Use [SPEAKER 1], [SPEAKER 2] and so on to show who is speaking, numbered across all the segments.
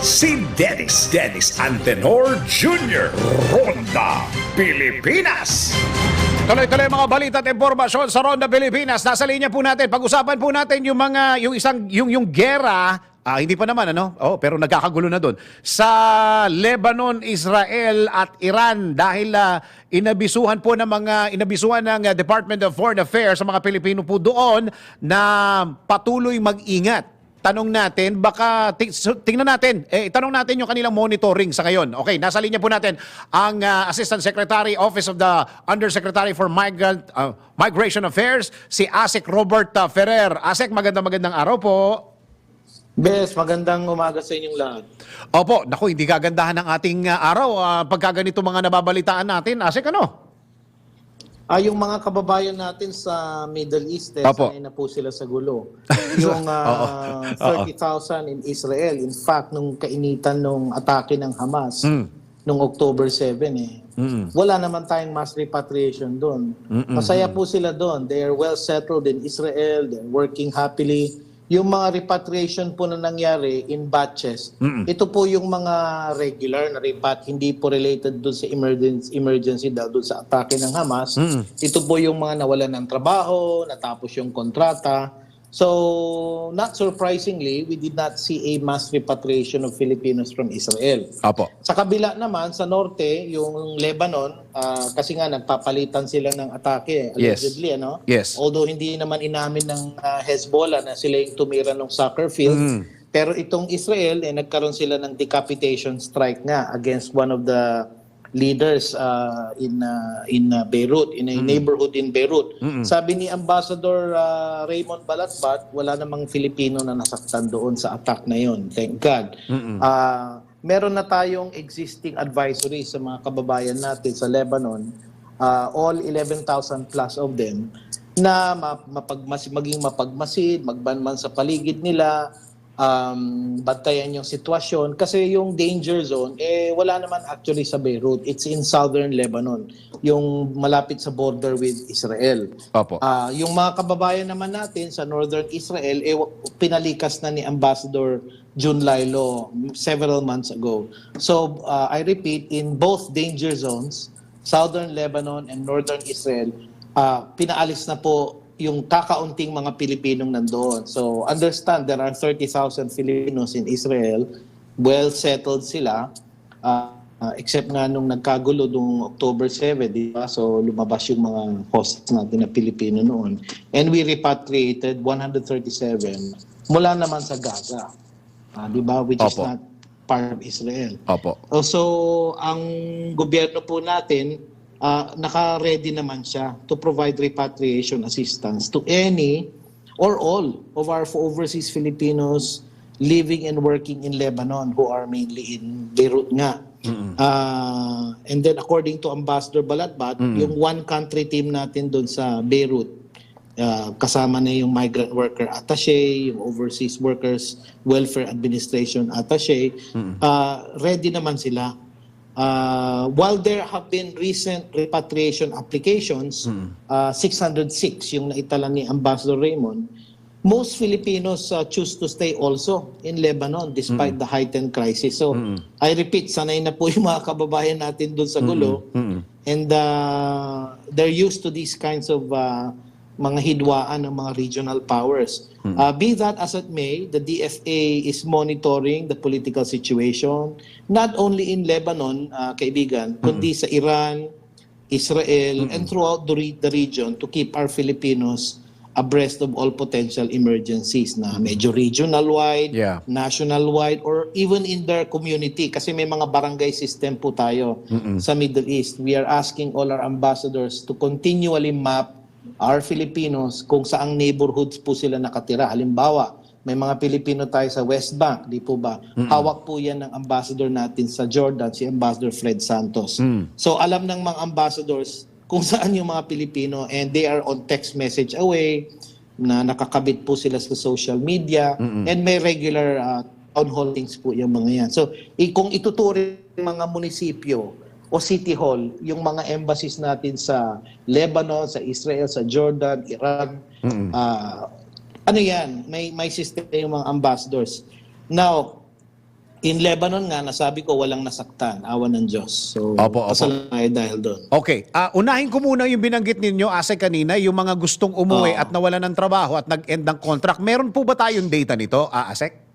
[SPEAKER 1] si Dennis Dennis Antenor Jr. Ronda Pilipinas.
[SPEAKER 2] Tuloy-tuloy mga balita at impormasyon sa Ronda Pilipinas. Nasa linya po natin. Pag-usapan po natin yung mga yung isang yung yung gera Ah, hindi pa naman ano. Oh, pero nagkakagulo na doon. Sa Lebanon, Israel at Iran dahil ah, inabisuhan po ng mga inabisuhan ng ah, Department of Foreign Affairs sa mga Pilipino po doon na patuloy mag-ingat. Tanong natin, baka ti- so, tingnan natin, eh, tanong natin yung kanilang monitoring sa ngayon. Okay, nasa linya po natin ang ah, Assistant Secretary, Office of the Undersecretary for Migrant, ah, Migration Affairs, si Asik Robert ah, Ferrer. Asik, magandang magandang araw po.
[SPEAKER 3] Bes, magandang umaga sa inyong lahat.
[SPEAKER 2] Opo, naku, hindi kagandahan ng ating ah, araw ah, pagka ganito mga nababalitaan natin. Asik, ano?
[SPEAKER 3] Ah, yung mga kababayan natin sa Middle East, eh,
[SPEAKER 2] Opo.
[SPEAKER 3] sanay na po sila sa gulo. Yung ah,
[SPEAKER 2] Oo.
[SPEAKER 3] 30,000 in Israel, in fact, nung kainitan nung atake ng Hamas,
[SPEAKER 2] Mm.
[SPEAKER 3] nung October 7, eh,
[SPEAKER 2] Mm.
[SPEAKER 3] wala naman tayong mass repatriation doon. Masaya po sila doon. They are well settled in Israel. They're working happily. Yung mga repatriation po na nangyari in batches, ito po yung mga regular na repat, hindi po related doon sa emergency, emergency dahil doon sa atake ng Hamas. Ito po yung mga nawalan ng trabaho, natapos yung kontrata. So, not surprisingly, we did not see a mass repatriation of Filipinos from Israel.
[SPEAKER 2] Opo.
[SPEAKER 3] Sa kabila naman, sa norte, yung Lebanon, ah, kasi nga nagpapalitan sila ng atake,
[SPEAKER 2] Yes.
[SPEAKER 3] allegedly, ano?
[SPEAKER 2] Yes.
[SPEAKER 3] Although hindi naman inamin ng ah, Hezbollah na sila yung tumira ng soccer field.
[SPEAKER 2] Mm.
[SPEAKER 3] Pero itong Israel, eh, nagkaroon sila ng decapitation strike nga against one of the leaders ah, in ah, in ah, Beirut, in a
[SPEAKER 2] Mm.
[SPEAKER 3] neighborhood in Beirut. Sabi ni Ambassador ah, Raymond Balatbat, wala namang Filipino na nasaktan doon sa attack na yon. Thank God. Ah, meron na tayong existing advisory sa mga kababayan natin sa Lebanon, ah, all 11,000 plus of them, na ma- mapagmas- maging mapagmasid, magbanman sa paligid nila, um, bantayan yung sitwasyon. Kasi yung danger zone, eh, wala naman actually sa Beirut. It's in southern Lebanon, yung malapit sa border with Israel.
[SPEAKER 2] Opo.
[SPEAKER 3] Ah, yung mga kababayan naman natin sa northern Israel, eh, pinalikas na ni Ambassador Jun Lailo several months ago. So, ah, I repeat, in both danger zones, southern Lebanon and northern Israel, ah, pinaalis na po yung kakaunting mga Pilipinong nandoon. So, understand, there are 30,000 Filipinos in Israel. Well settled sila. Ah, except nga nung nagkagulo nung October 7, di ba? So lumabas yung mga hosts natin na Pilipino noon. And we repatriated 137 mula naman sa Gaza. Ah, di ba? Which is
[SPEAKER 2] Opo.
[SPEAKER 3] not part of Israel.
[SPEAKER 2] Opo.
[SPEAKER 3] Oh, So, ang gobyerno po natin, ah, naka-ready naman siya to provide repatriation assistance to any or all of our overseas Filipinos living and working in Lebanon who are mainly in Beirut nga. Ah, and then according to Ambassador Balatbat, yung one country team natin doon sa Beirut, ah, kasama na yung migrant worker attaché, yung overseas workers welfare administration attaché, ah, ready naman sila. Ah, while there have been recent repatriation applications, ah, 606 yung naitala ni Ambassador Raymond, most Filipinos uh, choose to stay also in Lebanon despite the heightened crisis. So, I repeat, sanay na po yung mga kababayan natin doon sa gulo. And uh, they're used to these kinds of uh, mga hidwaan ng mga regional powers. Uh, be that as it may, the DFA is monitoring the political situation, not only in Lebanon, uh, kaibigan, kundi sa Iran, Israel, and throughout the, re- the region to keep our Filipinos abreast of all potential emergencies na medyo regional-wide,
[SPEAKER 2] Yeah.
[SPEAKER 3] national-wide, or even in their community. Kasi may mga barangay system po tayo sa Middle East. We are asking all our ambassadors to continually map our Filipinos kung saang neighborhoods po sila nakatira. Halimbawa, may mga Pilipino tayo sa West Bank, di po ba? Hawak po yan ng ambassador natin sa Jordan, si Ambassador Fred Santos. So alam ng mga ambassadors kung saan yung mga Pilipino and they are on text message away, na nakakabit po sila sa social media, and may regular uh, town hall po yung mga yan. So i- kung ituturing ng mga munisipyo o city hall, yung mga embassies natin sa Lebanon, sa Israel, sa Jordan, Iran, ah, ano yan, may, may system yung mga ambassadors. Now, In Lebanon nga, nasabi ko, walang nasaktan. Awa ng Diyos. So,
[SPEAKER 2] Opo, opo.
[SPEAKER 3] dahil doon.
[SPEAKER 2] Okay, ah, unahin ko muna yung binanggit ninyo, Ase, kanina, yung mga gustong umuwi
[SPEAKER 3] Oo.
[SPEAKER 2] at nawala ng trabaho at nag-end ng contract. Meron po ba tayong data nito, Asek?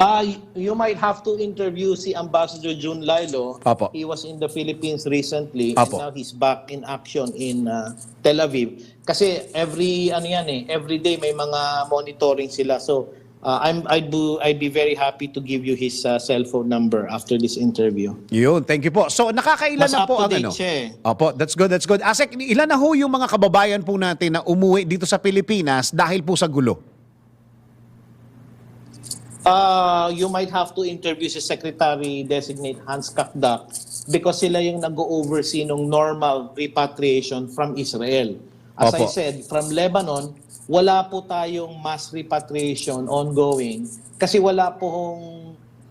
[SPEAKER 3] Ah, you might have to interview si Ambassador June Lilo.
[SPEAKER 2] Apo.
[SPEAKER 3] He was in the Philippines recently
[SPEAKER 2] Apo.
[SPEAKER 3] and now he's back in action in uh, Tel Aviv. Kasi every ano yan eh, every day may mga monitoring sila. So uh, I'm I'd do I'd be very happy to give you his uh, cell phone number after this interview.
[SPEAKER 2] Yun, thank you po. So, nakakailan
[SPEAKER 3] Mas
[SPEAKER 2] na po ang
[SPEAKER 3] up-to-date
[SPEAKER 2] ano?
[SPEAKER 3] siya eh.
[SPEAKER 2] Opo, that's good, that's good. Asek, ilan na ho yung mga kababayan po natin na umuwi dito sa Pilipinas dahil po sa gulo?
[SPEAKER 3] Uh, you might have to interview si Secretary Designate Hans Kakdak because sila yung nag-oversee ng normal repatriation from Israel. As I
[SPEAKER 2] Opo.
[SPEAKER 3] said, from Lebanon, wala po tayong mass repatriation ongoing kasi wala po hong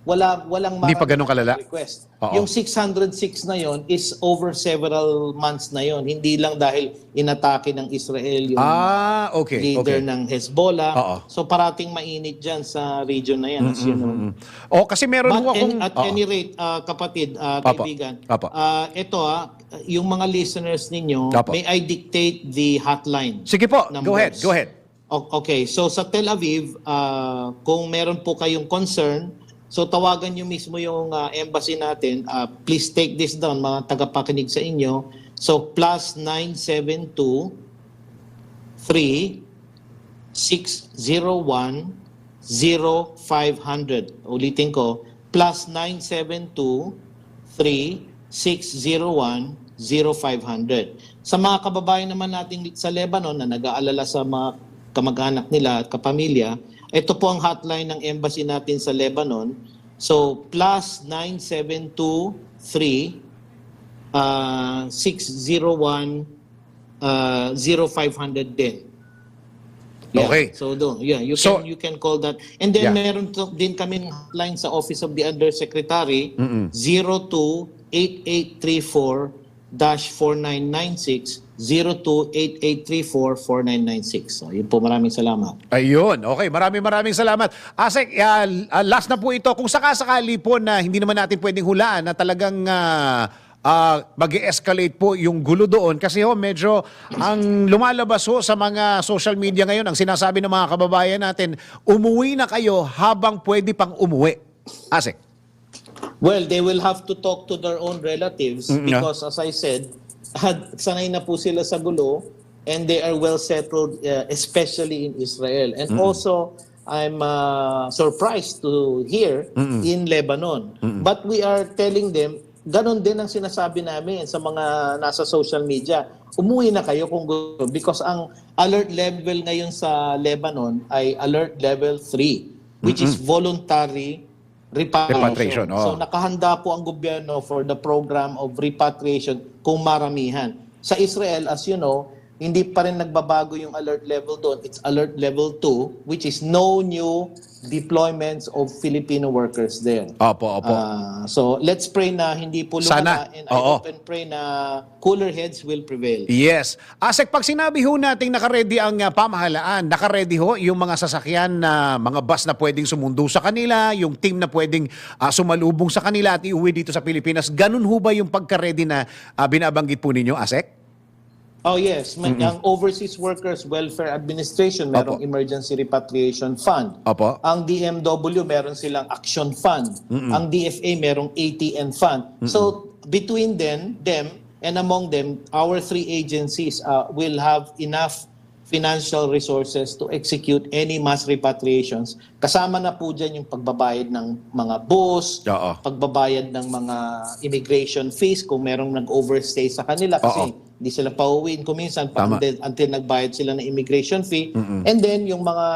[SPEAKER 3] wala walang
[SPEAKER 2] Hindi pa ganun kalala?
[SPEAKER 3] request.
[SPEAKER 2] Oo.
[SPEAKER 3] Yung 606 na yon is over several months na yon. Hindi lang dahil inatake ng Israel yung
[SPEAKER 2] Ah, okay,
[SPEAKER 3] leader
[SPEAKER 2] okay.
[SPEAKER 3] ng Hezbollah.
[SPEAKER 2] Oo.
[SPEAKER 3] So parating mainit dyan sa region na yan, as you know.
[SPEAKER 2] O, kasi meron ho
[SPEAKER 3] But
[SPEAKER 2] akong...
[SPEAKER 3] any- at
[SPEAKER 2] Oo.
[SPEAKER 3] any rate, ah, kapatid, ah,
[SPEAKER 2] Apo.
[SPEAKER 3] kaibigan,
[SPEAKER 2] Apo.
[SPEAKER 3] ah, ito ah, yung mga listeners ninyo,
[SPEAKER 2] Apo.
[SPEAKER 3] may I dictate the hotline?
[SPEAKER 2] Sige po, go ahead,
[SPEAKER 3] numbers.
[SPEAKER 2] go ahead.
[SPEAKER 3] O- Okay, so sa Tel Aviv, ah, kung meron po kayong concern, so tawagan nyo mismo yung ah, embassy natin. Ah, please take this down, mga tagapakinig sa inyo. So plus 972 3 601 0500. Ulitin ko, plus 972 3 601 0500. Sa mga kababayan naman natin sa Lebanon na nag-aalala sa mga kamag-anak nila at kapamilya, ito po ang hotline ng embassy natin sa Lebanon. So, plus 972 3 uh, 601 uh, 0500 din.
[SPEAKER 2] Okay.
[SPEAKER 3] So do, yeah, you
[SPEAKER 2] So-
[SPEAKER 3] can you can call that. And then
[SPEAKER 2] Yeah.
[SPEAKER 3] meron to, din kaming hotline sa Office of the Undersecretary 028834-4996 028834-4996. So yun po maraming salamat.
[SPEAKER 2] Ayun, okay. Maraming maraming salamat. Asek, ah, ah, last na po ito. Kung sakasakali po na hindi naman natin pwedeng hulaan na talagang uh, mag escalate po yung gulo doon kasi ho medyo ang lumalabas ho sa mga social media ngayon ang sinasabi ng mga kababayan natin umuwi na kayo habang pwede pang umuwi. Asek.
[SPEAKER 3] Well, they will have to talk to their own relatives
[SPEAKER 2] Mm, yeah.
[SPEAKER 3] because as I said, had, sanay na po sila sa gulo and they are well settled uh, especially in Israel. And also I'm uh, surprised to hear in Lebanon. But we are telling them ganon din ang sinasabi namin sa mga nasa social media. Umuwi na kayo kung gusto because ang alert level ngayon sa Lebanon ay alert level 3 which is voluntary
[SPEAKER 2] Repatriation,
[SPEAKER 3] repatriation.
[SPEAKER 2] oo.
[SPEAKER 3] So nakahanda po ang gobyerno for the program of repatriation kung maramihan. Sa Israel, as you know, hindi pa rin nagbabago yung alert level doon. It's alert level 2, which is no new deployments of Filipino workers there.
[SPEAKER 2] Opo, opo.
[SPEAKER 3] Ah, so let's pray na hindi po
[SPEAKER 2] Sana.
[SPEAKER 3] lumala and I
[SPEAKER 2] Oo.
[SPEAKER 3] hope and pray na cooler heads will prevail.
[SPEAKER 2] Yes. Asek, pag sinabi ho nating nakaredy ang uh, pamahalaan, nakaredy ho yung mga sasakyan na mga bus na pwedeng sumundo sa kanila, yung team na pwedeng uh, sumalubong sa kanila at iuwi dito sa Pilipinas, ganun ho ba yung pagkaredy na uh, binabanggit po ninyo, Asek?
[SPEAKER 3] Oh yes, may, ang Overseas Workers Welfare Administration merong
[SPEAKER 2] Opo.
[SPEAKER 3] Emergency Repatriation Fund.
[SPEAKER 2] Opo.
[SPEAKER 3] Ang DMW meron silang Action Fund. Ang DFA merong ATN Fund. So between them, them and among them, our three agencies uh, will have enough financial resources to execute any mass repatriations. Kasama na po dyan yung pagbabayad ng mga bus,
[SPEAKER 2] Oo.
[SPEAKER 3] pagbabayad ng mga immigration fees kung merong nag-overstay sa kanila kasi
[SPEAKER 2] Oo.
[SPEAKER 3] Hindi sila pauwiin kung minsan pa until, until nagbayad sila ng immigration fee. And then yung mga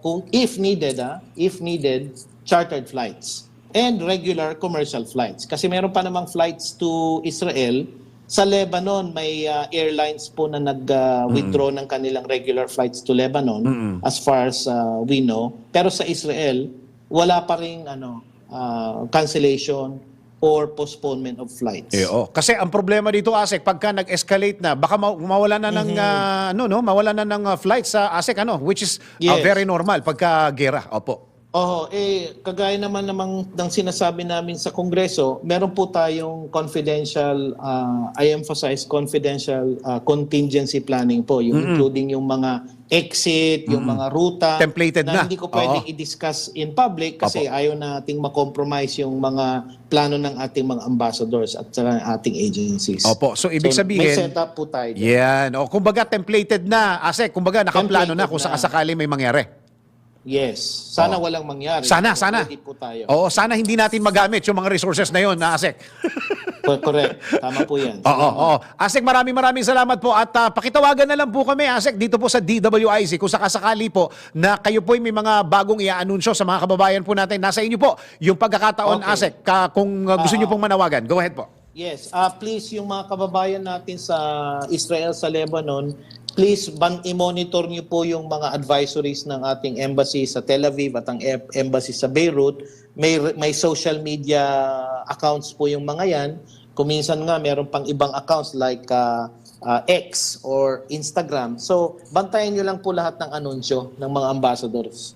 [SPEAKER 3] kung if needed ah, if needed chartered flights and regular commercial flights. Kasi meron pa namang flights to Israel. Sa Lebanon, may ah, airlines po na nag-withdraw ng kanilang regular flights to Lebanon as far as ah, we know. Pero sa Israel, wala pa ring ano, ah, cancellation or postponement of flights.
[SPEAKER 2] Eh, oh. Kasi ang problema dito, Asek, pagka nag-escalate na, baka ma- mawala na ng, uh, ano, no, mawala na ng uh, flights sa Asek, ano, which is uh,
[SPEAKER 3] Yes.
[SPEAKER 2] very normal pagka gera. Opo.
[SPEAKER 3] Oo, eh kagaya naman namang ng sinasabi namin sa Kongreso, meron po tayong confidential uh, I emphasize confidential uh, contingency planning po, yung including yung mga exit, yung mga ruta
[SPEAKER 2] Templated na.
[SPEAKER 3] hindi ko pwedeng i-discuss in public kasi ayaw nating ma-compromise yung mga plano ng ating mga ambassadors at saka ng ating agencies.
[SPEAKER 2] Opo, so ibig sabihin-
[SPEAKER 3] may setup po tayo. dyan.
[SPEAKER 2] Yan. O kumbaga templated na. Ase, kumbaga nakaplano na
[SPEAKER 3] Templated
[SPEAKER 2] kung
[SPEAKER 3] na.
[SPEAKER 2] sakasakali may mangyari.
[SPEAKER 3] Yes. Sana
[SPEAKER 2] Oo.
[SPEAKER 3] walang mangyari.
[SPEAKER 2] Sana, sana.
[SPEAKER 3] Ready po tayo.
[SPEAKER 2] Oo, sana hindi natin magamit yung mga resources na yun, na Asek.
[SPEAKER 3] Co- Correct. Tama po yan.
[SPEAKER 2] Oo, oo. Asek, maraming maraming salamat po at ah, pakitawagan na lang po kami, Asek, dito po sa DWIC kung sakasakali po na kayo po may mga bagong i-anunsyo sa mga kababayan po natin. Nasa inyo po yung pagkakataon,
[SPEAKER 3] Okay.
[SPEAKER 2] Asek, ka, kung ah, gusto
[SPEAKER 3] Ah,
[SPEAKER 2] nyo pong manawagan. Go ahead po.
[SPEAKER 3] Yes, uh, please yung mga kababayan natin sa Israel sa Lebanon, please ban i-monitor niyo po yung mga advisories ng ating embassy sa Tel Aviv at ang em- embassy sa Beirut. May may social media accounts po yung mga 'yan. Kuminsan nga meron pang ibang accounts like uh, uh, X or Instagram. So, bantayan niyo lang po lahat ng anunsyo ng mga ambassadors.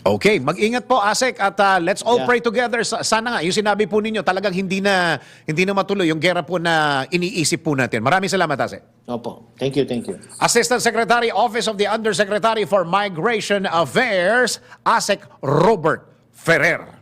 [SPEAKER 2] Okay, mag-ingat po Asek at ah, let's all
[SPEAKER 3] Yeah.
[SPEAKER 2] pray together. Sa- Sana nga yung sinabi po ninyo talagang hindi na hindi na matuloy yung gera po na iniisip po natin. Maraming salamat Asek.
[SPEAKER 3] Opo. Thank you, thank you.
[SPEAKER 2] Assistant Secretary, Office of the Undersecretary for Migration Affairs, ASEC Robert Ferrer.